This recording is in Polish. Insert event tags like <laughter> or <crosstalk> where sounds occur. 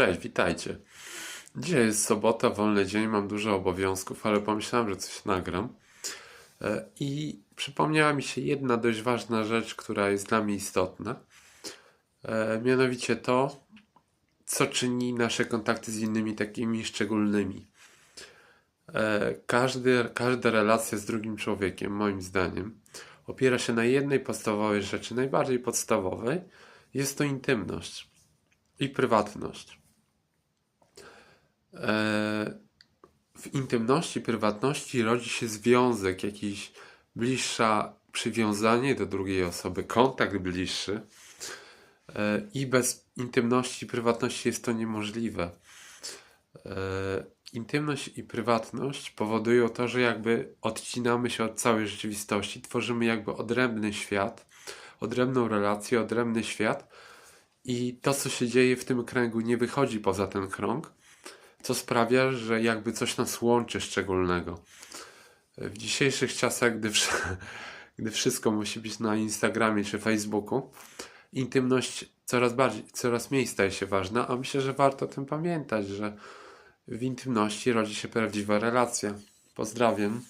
Cześć, witajcie. Dzisiaj jest sobota, wolny dzień, mam dużo obowiązków, ale pomyślałem, że coś nagram. E, I przypomniała mi się jedna dość ważna rzecz, która jest dla mnie istotna. E, Mianowicie to, co czyni nasze kontakty z innymi takimi szczególnymi. E, Każdy, każda relacja z drugim człowiekiem, moim zdaniem, opiera się na jednej podstawowej rzeczy, najbardziej podstawowej. Jest to intymność i prywatność. E, W intymności, prywatności rodzi się związek, jakiś bliższa przywiązanie do drugiej osoby, kontakt bliższy. E, I bez intymności i prywatności jest to niemożliwe. E, Intymność i prywatność powodują to, że jakby odcinamy się od całej rzeczywistości, tworzymy jakby odrębny świat, odrębną relację, odrębny świat i to, co się dzieje w tym kręgu, nie wychodzi poza ten krąg, co sprawia, że jakby coś nas łączy szczególnego. W dzisiejszych czasach, gdy, <laughs> gdy wszystko musi być na Instagramie czy Facebooku, intymność coraz bardziej, coraz mniej staje się ważna, a myślę, że warto o tym pamiętać, że w intymności rodzi się prawdziwa relacja. Pozdrawiam.